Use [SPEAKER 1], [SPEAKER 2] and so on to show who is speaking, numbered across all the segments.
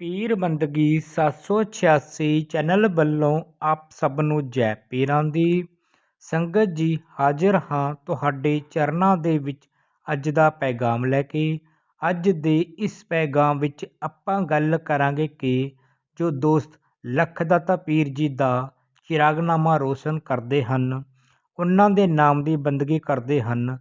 [SPEAKER 1] ਪੀਰ ਬੰਦਗੀ 786 ਚੈਨਲ ਵੱਲੋਂ ਆਪ ਸਭ ਨੂੰ ਜੈ ਪੀਰਾਂ ਦੀ ਸੰਗਤ ਜੀ ਹਾਜ਼ਰ ਹਾਂ। ਤੁਹਾਡੇ ਚਰਨਾਂ ਦੇ ਵਿੱਚ ਅੱਜ ਦਾ ਪੈਗਾਮ ਲੈ ਕੇ, ਅੱਜ ਦੇ ਇਸ ਪੈਗਾਮ ਵਿੱਚ ਆਪਾਂ ਗੱਲ ਕਰਾਂਗੇ ਕਿ ਜੋ ਦੋਸਤ ਲੱਖਦਾਤਾ ਪੀਰ ਜੀ ਦਾ ਚਿਰਾਗਨਾਮਾ ਰੋਸ਼ਨ ਕਰਦੇ ਹਨ, ਉਹਨਾਂ ਦੇ ਨਾਮ ਦੀ ਬੰਦਗੀ ਕਰਦੇ ਹਨ,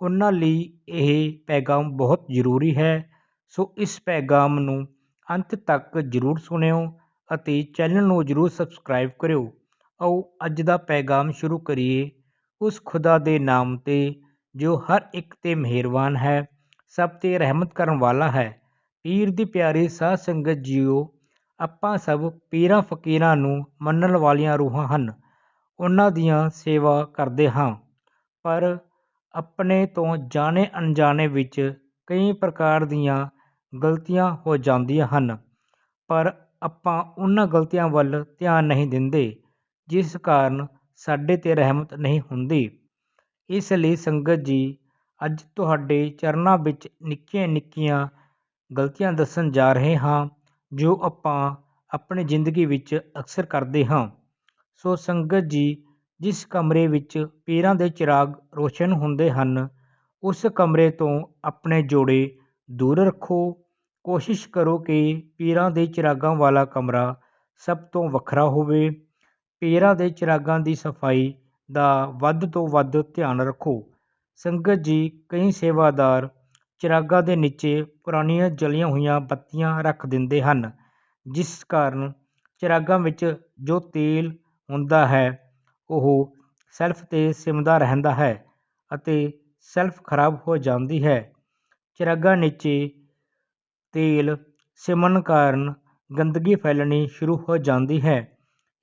[SPEAKER 1] ਉਹਨਾਂ ਲਈ ਇਹ ਪੈਗਾਮ ਬਹੁਤ ਜ਼ਰੂਰੀ ਹੈ। ਸੋ ਇਸ ਪੈਗਾਮ ਨੂੰ ਅੰਤ ਤੱਕ ਜ਼ਰੂਰ ਸੁਣਿਓ ਅਤੇ ਚੈਨਲ ਨੂੰ ਜ਼ਰੂਰ ਸਬਸਕ੍ਰਾਈਬ ਕਰਿਓ। ਆਓ ਅੱਜ ਦਾ ਪੈਗਾਮ ਸ਼ੁਰੂ ਕਰੀਏ। ਉਸ ਖੁਦਾ ਦੇ ਨਾਮ ਤੇ ਜੋ ਹਰ ਇੱਕ ਤੇ ਮਿਹਰਬਾਨ ਹੈ, ਸਭ ਤੇ ਰਹਿਮਤ ਕਰਨ ਵਾਲਾ ਹੈ। ਪੀਰ ਦੀ ਪਿਆਰੀ ਸਾਧ ਸੰਗਤ ਜੀਓ, ਆਪਾਂ ਸਭ ਪੀਰਾਂ ਫਕੀਰਾਂ ਨੂੰ ਮੰਨਣ ਵਾਲੀਆਂ ਰੂਹਾਂ ਹਨ। ਉਹਨਾਂ ਦੀਆਂ ਸੇਵਾ ਕਰਦੇ ਹਾਂ। ਪਰ ਆਪਣੇ ਤੋਂ ਜਾਣੇ ਅਣਜਾਣੇ ਵਿੱਚ ਕਈ ਪ੍ਰਕਾਰ ਦੀਆਂ ਗਲਤੀਆਂ ਹੋ ਜਾਂਦੀਆਂ ਹਨ, ਪਰ ਆਪਾਂ ਉਹਨਾਂ ਗਲਤੀਆਂ ਵੱਲ ਧਿਆਨ ਨਹੀਂ ਦਿੰਦੇ, ਜਿਸ ਕਾਰਨ ਸਾਡੇ 'ਤੇ ਰਹਿਮਤ ਨਹੀਂ ਹੁੰਦੀ। ਇਸ ਲਈ ਸੰਗਤ ਜੀ, ਅੱਜ ਤੁਹਾਡੇ ਚਰਨਾਂ ਵਿੱਚ ਨਿੱਕੀਆਂ ਨਿੱਕੀਆਂ ਗਲਤੀਆਂ ਦੱਸਣ ਜਾ ਰਹੇ ਹਾਂ, ਜੋ ਆਪਾਂ ਆਪਣੀ ਜ਼ਿੰਦਗੀ ਵਿੱਚ ਅਕਸਰ ਕਰਦੇ ਹਾਂ। ਸੋ ਸੰਗਤ ਜੀ, ਜਿਸ ਕਮਰੇ ਵਿੱਚ ਪੀਰਾਂ ਦੇ ਚਿਰਾਗ ਰੋਸ਼ਨ ਹੁੰਦੇ ਹਨ, ਉਸ ਕਮਰੇ ਤੋਂ ਆਪਣੇ ਜੋੜੇ ਦੂਰ ਰੱਖੋ। ਕੋਸ਼ਿਸ਼ ਕਰੋ ਕਿ ਪੀਰਾਂ ਦੇ ਚਿਰਾਗਾਂ ਵਾਲਾ ਕਮਰਾ ਸਭ ਤੋਂ ਵੱਖਰਾ ਹੋਵੇ। ਪੀਰਾਂ ਦੇ ਚਿਰਾਗਾਂ ਦੀ ਸਫ਼ਾਈ ਦਾ ਵੱਧ ਤੋਂ ਵੱਧ ਧਿਆਨ ਰੱਖੋ। ਸੰਗਤ ਜੀ, ਕਈ ਸੇਵਾਦਾਰ ਚਿਰਾਗਾਂ ਦੇ ਨੀਚੇ ਪੁਰਾਣੀਆਂ ਜਲੀਆਂ ਹੋਈਆਂ ਬੱਤੀਆਂ ਰੱਖ ਦਿੰਦੇ ਹਨ, ਜਿਸ ਕਾਰਨ ਚਿਰਾਗਾਂ ਵਿੱਚ ਜੋ ਤੇਲ ਹੁੰਦਾ ਹੈ, ਉਹ ਸੈਲਫ 'ਤੇ ਸਿਮਦਾ ਰਹਿੰਦਾ ਹੈ ਅਤੇ ਸੈਲਫ ਖਰਾਬ ਹੋ ਜਾਂਦੀ ਹੈ। ਚਿਰਾਗਾਂ ਨੀਚੇ ਤੇਲ ਸਿਮਣ ਕਾਰਨ ਗੰਦਗੀ ਫੈਲਣੀ ਸ਼ੁਰੂ ਹੋ ਜਾਂਦੀ ਹੈ।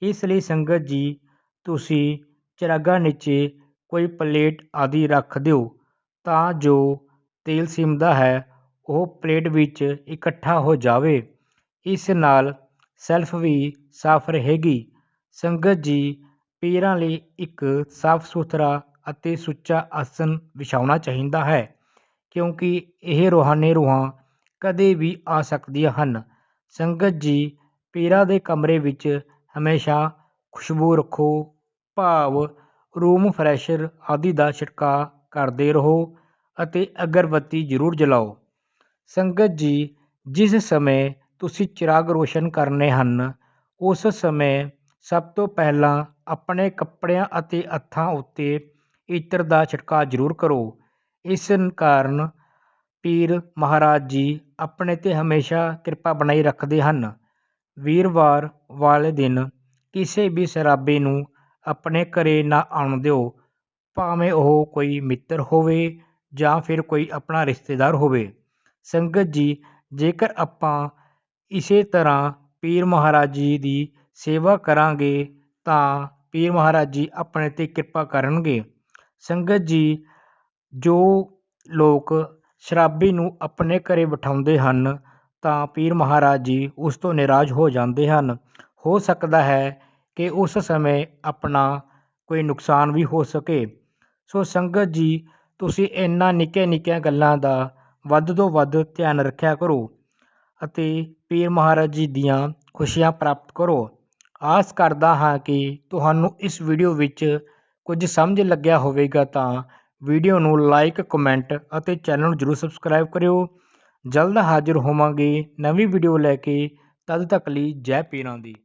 [SPEAKER 1] ਇਸ ਲਈ ਸੰਗਤ ਜੀ, ਤੁਸੀਂ ਚਿਰਾਗਾਂ ਨੀਚੇ ਕੋਈ ਪਲੇਟ ਆਦਿ ਰੱਖ ਦਿਓ ਤਾਂ ਜੋ ਤੇਲ ਸਿਮਦਾ ਹੈ, ਉਹ ਪਲੇਟ ਵਿੱਚ ਇਕੱਠਾ ਹੋ ਜਾਵੇ। ਇਸ ਨਾਲ ਸੈਲਫ ਵੀ ਸਾਫ਼ ਰਹੇਗੀ। ਸੰਗਤ ਜੀ, ਪੀਰਾਂ ਲਈ ਇੱਕ ਸਾਫ਼ ਸੁਥਰਾ ਅਤੇ ਸੁੱਚਾ ਆਸਨ ਵਿਛਾਉਣਾ ਚਾਹੀਦਾ ਹੈ, ਕਿਉਂਕਿ ਇਹ ਰੂਹਾਨੀ ਰੂਹਾਂ ਕਦੇ ਵੀ ਆ ਸਕਦੀਆਂ ਹਨ। ਸੰਗਤ ਜੀ, ਪੀਰਾਂ ਦੇ ਕਮਰੇ ਵਿੱਚ ਹਮੇਸ਼ਾ ਖੁਸ਼ਬੂ ਰੱਖੋ, ਭਾਵ ਰੂਮ ਫਰੈਸ਼ਰ ਆਦਿ ਦਾ ਛਿੜਕਾਅ ਕਰਦੇ ਰਹੋ ਅਤੇ ਅਗਰਬੱਤੀ ਜ਼ਰੂਰ ਜਲਾਓ। ਸੰਗਤ ਜੀ, ਜਿਸ ਸਮੇਂ ਤੁਸੀਂ ਚਿਰਾਗ ਰੋਸ਼ਨ ਕਰਨੇ ਹਨ, ਉਸ ਸਮੇਂ ਸਭ ਤੋਂ ਪਹਿਲਾਂ ਆਪਣੇ ਕੱਪੜਿਆਂ ਅਤੇ ਹੱਥਾਂ ਉੱਤੇ ਇਤਰ ਦਾ ਛਿੜਕਾਅ ਜ਼ਰੂਰ ਕਰੋ। ਇਸ ਕਾਰਨ ਪੀਰ ਮਹਾਰਾਜ ਜੀ ਆਪਣੇ 'ਤੇ ਹਮੇਸ਼ਾ ਕਿਰਪਾ ਬਣਾਈ ਰੱਖਦੇ ਹਨ। ਵੀਰਵਾਰ ਵਾਲੇ ਦਿਨ ਕਿਸੇ ਵੀ ਸ਼ਰਾਬੀ ਨੂੰ ਆਪਣੇ ਘਰੇ ਨਾ ਆਉਣ ਦਿਓ। ਭਾਵੇਂ ਉਹ ਕੋਈ ਮਿੱਤਰ ਹੋਵੇ ਜਾਂ ਫਿਰ ਕੋਈ ਆਪਣਾ ਰਿਸ਼ਤੇਦਾਰ ਹੋਵੇ। ਸੰਗਤ ਜੀ, ਜੇਕਰ ਆਪਾਂ ਇਸੇ ਤਰ੍ਹਾਂ ਪੀਰ ਮਹਾਰਾਜ ਜੀ ਦੀ ਸੇਵਾ ਕਰਾਂਗੇ, ਤਾਂ ਪੀਰ ਮਹਾਰਾਜ ਜੀ ਆਪਣੇ 'ਤੇ ਕਿਰਪਾ ਕਰਨਗੇ। ਸੰਗਤ ਜੀ, ਜੋ ਲੋਕ ਸ਼ਰਾਬੀ ਨੂੰ ਆਪਣੇ ਘਰ ਬਿਠਾਉਂਦੇ ਹਨ ਤਾਂ ਪੀਰ ਮਹਾਰਾਜ ਜੀ ਉਸ ਤੋਂ ਨਿਰਾਸ਼ ਹੋ ਜਾਂਦੇ ਹਨ। ਹੋ ਸਕਦਾ ਹੈ ਕਿ ਉਸ ਸਮੇਂ ਆਪਣਾ ਕੋਈ ਨੁਕਸਾਨ ਵੀ ਹੋ ਸਕੇ। ਸੋ ਸੰਗਤ ਜੀ, ਤੁਸੀਂ ਇਹਨਾਂ ਨਿੱਕੀਆਂ ਨਿੱਕੀਆਂ ਗੱਲਾਂ ਦਾ ਵੱਧ ਤੋਂ ਵੱਧ ਧਿਆਨ ਰੱਖਿਆ ਕਰੋ ਅਤੇ ਪੀਰ ਮਹਾਰਾਜ ਜੀ ਦੀਆਂ ਖੁਸ਼ੀਆਂ ਪ੍ਰਾਪਤ ਕਰੋ। ਆਸ ਕਰਦਾ ਹਾਂ ਕਿ ਤੁਹਾਨੂੰ ਇਸ ਵੀਡੀਓ ਵਿੱਚ ਕੁਝ ਸਮਝ ਲੱਗਿਆ ਹੋਵੇਗਾ ਤਾਂ ਵੀਡੀਓ ਨੂੰ ਲਾਈਕ, ਕਮੈਂਟ ਅਤੇ ਚੈਨਲ ਨੂੰ ਜਰੂਰ ਸਬਸਕ੍ਰਾਈਬ ਕਰਿਓ। ਜਲਦ ਹਾਜ਼ਰ ਹੋਵਾਂਗੇ ਨਵੀਂ ਵੀਡੀਓ ਲੈ ਕੇ। ਤਦ ਤੱਕ ਲਈ ਜੈ ਪੀਰਾਂ ਦੀ।